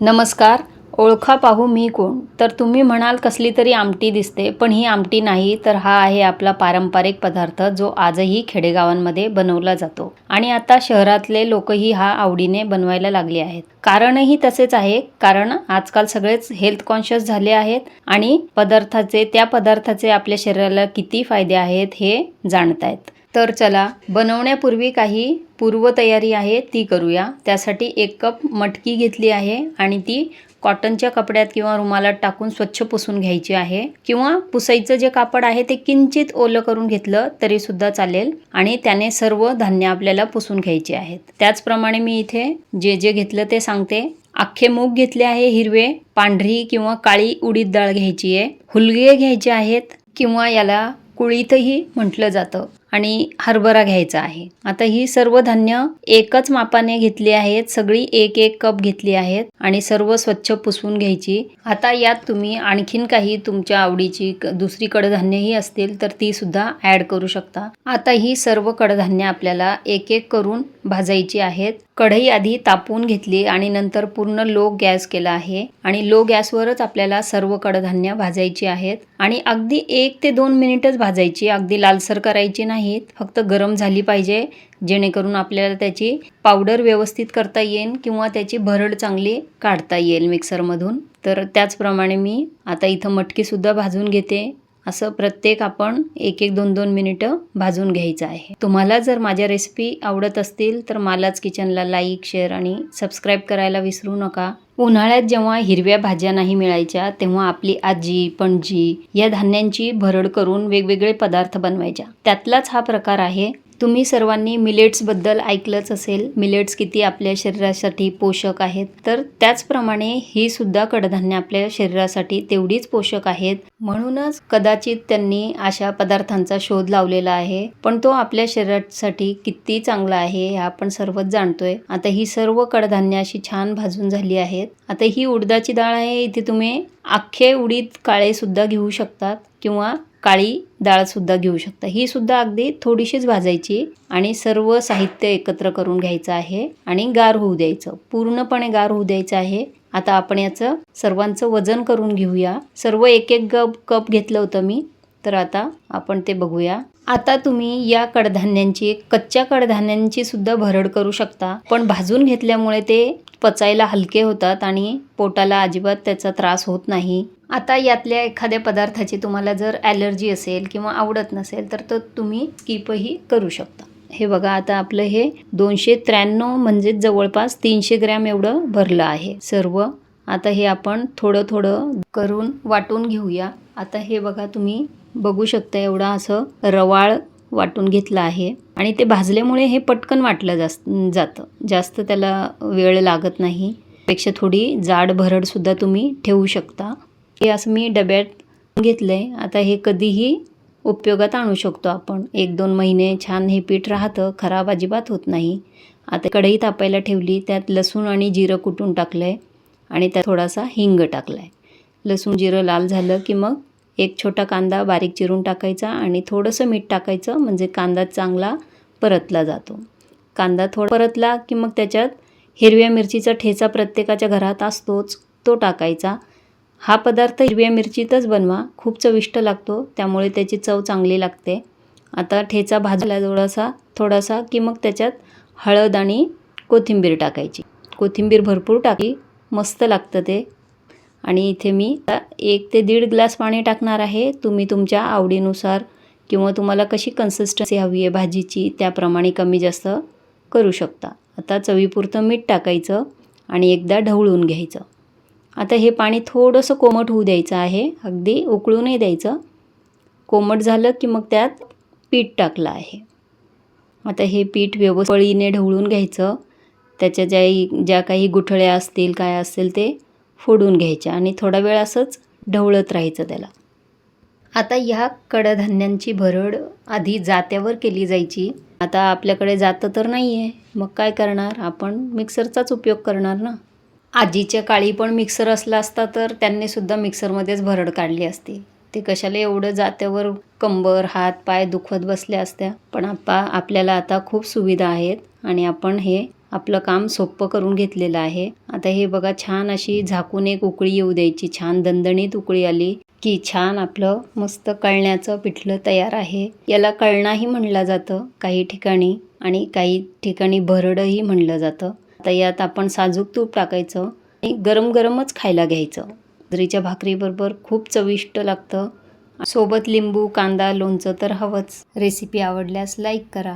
नमस्कार ओळखा पाहू मी कोण? तर तुम्ही म्हणाल कसली तरी आमटी दिसते पण ही आमटी नाही तर हा आहे आपला पारंपरिक पदार्थ जो आजही खेडेगावांमध्ये बनवला जातो. आणि आता शहरातले लोकही हा आवडीने बनवायला लागले आहेत. कारणही तसेच आहे कारण आजकाल सगळेच हेल्थ कॉन्शियस झाले आहेत आणि पदार्थाचे त्या पदार्थाचे आपल्या शरीराला किती फायदे आहेत हे जाणत आहेत तर चला बनवण्यापूर्वी काही पूर्वतयारी आहे ती करूया. त्यासाठी एक कप मटकी घेतली आहे आणि ती कॉटनच्या कपड्यात किंवा रुमालात टाकून स्वच्छ पुसून घ्यायची आहे. किंवा पुसायचं जे कापड आहे ते किंचित ओलं करून घेतलं तरी सुद्धा चालेल आणि त्याने सर्व धान्य आपल्याला पुसून घ्यायचे आहेत. त्याचप्रमाणे मी इथे जे जे घेतलं ते सांगते. अख्खे मूग घेतले आहे हिरवे पांढरी किंवा काळी उडीद डाळ घ्यायची आहे. हुलगे घ्यायचे आहेत किंवा याला कुळीतही म्हटलं जातं. आणि हरभरा घ्यायचा आहे. आता ही सर्व धान्य एकच मापाने घेतली आहेत. सगळी एक एक कप घेतली आहेत आणि सर्व स्वच्छ पुसून घ्यायची. आता यात तुम्ही आणखीन काही तुमच्या आवडीची दुसरी कडधान्यही असतील तर ती सुद्धा ऍड करू शकता. आता ही सर्व कडधान्य आपल्याला एक एक करून भाजायची आहेत. कढई आधी तापवून घेतली आणि नंतर पूर्ण लो गॅस केला आहे आणि लो गॅसवरच आपल्याला सर्व कडधान्य भाजायची आहेत. आणि अगदी एक ते दोन मिनिटच भाजायची अगदी लालसर करायची नाहीत. फक्त गरम झाली पाहिजे जेणेकरून आपल्याला त्याची पावडर व्यवस्थित करता येईल किंवा त्याची भरड चांगली काढता येईल मिक्सरमधून. तर त्याचप्रमाणे मी आता इथं मटकीसुद्धा भाजून घेते. असं प्रत्येक आपण एक एक दोन दोन मिनिटं भाजून घ्यायचं आहे. तुम्हाला जर माझ्या रेसिपी आवडत असतील तर मलाच किचनला लाईक शेअर आणि सबस्क्राईब करायला विसरू नका. उन्हाळ्यात जेव्हा हिरव्या भाज्या नाही मिळायच्या तेव्हा आपली आजी पणजी या धान्यांची भरड करून वेगवेगळे पदार्थ बनवायच्या. त्यातलाच हा प्रकार आहे तुम्ही सर्वांनी मिलेट्सबद्दल ऐकलंच असेल. मिलेट्स किती आपल्या शरीरासाठी पोषक आहेत. तर त्याचप्रमाणे ही सुद्धा कडधान्य आपल्या शरीरासाठी तेवढीच पोषक आहेत. म्हणूनच कदाचित त्यांनी अशा पदार्थांचा शोध लावलेला आहे. पण तो आपल्या शरीरासाठी किती चांगला आहे हे आपण सर्वच जाणतोय. आता ही सर्व कडधान्य अशी छान भाजून झाली आहेत. आता ही उडदाची डाळ आहे इथे तुम्ही अख्खे उडीद काळे सुद्धा घेऊ शकतात किंवा काळी डाळ सुद्धा घेऊ शकता. ही सुद्धा अगदी थोडीशीच भाजायची आणि सर्व साहित्य एकत्र करून घ्यायचं आहे आणि गार होऊ द्यायचं. पूर्णपणे गार होऊ द्यायचं आहे. आता आपण याचं सर्वांचं वजन करून घेऊया. सर्व एक एक कप कप घेतलं होतं मी. तर आता आपण ते बघूया. आता तुम्ही या कडधान्यांची कच्च्या कडधान्यांची सुद्धा भरड करू शकता. पण भाजून घेतल्यामुळे ते पचायला हलके होतात आणि पोटाला अजिबात त्याचा त्रास होत नाही. आता यातल्या एखाद्या पदार्थाची तुम्हाला जर ॲलर्जी असेल किंवा आवडत नसेल तर तो तुम्ही स्किपही करू शकता. हे बघा आता आपलं हे दोनशे त्र्याण्णव म्हणजे जवळपास तीनशे ग्रॅम एवढं भरलं आहे. सर्व आता हे आपण थोडं थोडं करून वाटून घेऊया. आता हे बघा तुम्ही बघू शकता एवढं असं रवाळ वाटून घेतलं आहे. आणि ते भाजल्यामुळे हे पटकन वाटलं जास्त जातं. जास्त त्याला वेळ लागत नाही. पेक्षा थोडी जाड भरडसुद्धा तुम्ही ठेवू शकता. हे असं मी डब्यात घेतलं आहे आता हे कधीही उपयोगात आणू शकतो आपण. एक दोन महिने छान हे पीठ राहतं. खराब अजिबात होत नाही. आता कढई तापायला ठेवली. त्यात लसूण आणि जिरं कुटून टाकलं आहे आणि त्यात थोडासा हिंग टाकला आहे लसूण जिरं लाल झालं की मग एक छोटा कांदा बारीक चिरून टाकायचा आणि थोडंसं मीठ टाकायचं म्हणजे कांदा चांगला परतला जातो. कांदा थोडा परतला की मग त्याच्यात हिरव्या मिरचीचा ठेचा प्रत्येकाच्या घरात असतोच तो टाकायचा. हा पदार्थ हिरव्या मिरचीतच बनवा खूप चविष्ट लागतो त्यामुळे त्याची चव चांगली लागते. आता ठेचा भाजला थोडासा थोडासा की मग त्याच्यात हळद आणि कोथिंबीर टाकायची. कोथिंबीर भरपूर टाकी मस्त लागतं ते. आणि इथे मी आता एक ते दीड ग्लास पाणी टाकणार आहे. तुम्ही तुमच्या आवडीनुसार किंवा तुम्हाला कशी कन्सिस्टन्सी हवी आहे भाजीची त्याप्रमाणे कमी जास्त करू शकता. आता चवीपुरतं मीठ टाकायचं आणि एकदा ढवळून घ्यायचं. आता हे पाणी थोडंसं कोमट होऊ द्यायचं आहे. अगदी उकळूनही द्यायचं. कोमट झालं की मग त्यात पीठ टाकलं आहे. आता हे पीठ व्यवस्थित पळीने ढवळून घ्यायचं. त्याच्या ज्या ज्या काही गुठळ्या असतील काय असतील ते फोडून घ्यायच्या आणि थोडा वेळ असंच ढवळत राहायचं त्याला. आता ह्या कडधान्यांची भरड आधी जात्यावर केली जायची. आता आपल्याकडे जातं तर नाही आहे मग काय करणार? आपण मिक्सरचाच उपयोग करणार ना? आजीच्या काळी पण मिक्सर असला असता तर त्यांनीसुद्धा मिक्सरमध्येच भरड काढली असती. ते कशाला एवढं जात्यावर कंबर हात पाय दुखत बसल्या असत्या? पण आपा आपल्याला आता खूप सुविधा आहेत आणि आपण हे आपलं काम सोपं करून घेतलेलं आहे. आता हे बघा छान अशी झाकून एक उकळी येऊ द्यायची. छान दणदणीत उकळी आली की छान आपलं मस्त कळण्याचं पिठलं तयार आहे. याला कळणाही म्हणलं जातं काही ठिकाणी आणि काही ठिकाणी भरडही म्हणलं जातं. आता यात आपण साजूक तूप टाकायचं आणि गरम गरमच खायला घ्यायचं. बाजरीच्या भाकरीबरोबर खूप चविष्ट लागतं. सोबत लिंबू कांदा लोणचं तर हवंच. रेसिपी आवडल्यास लाईक करा.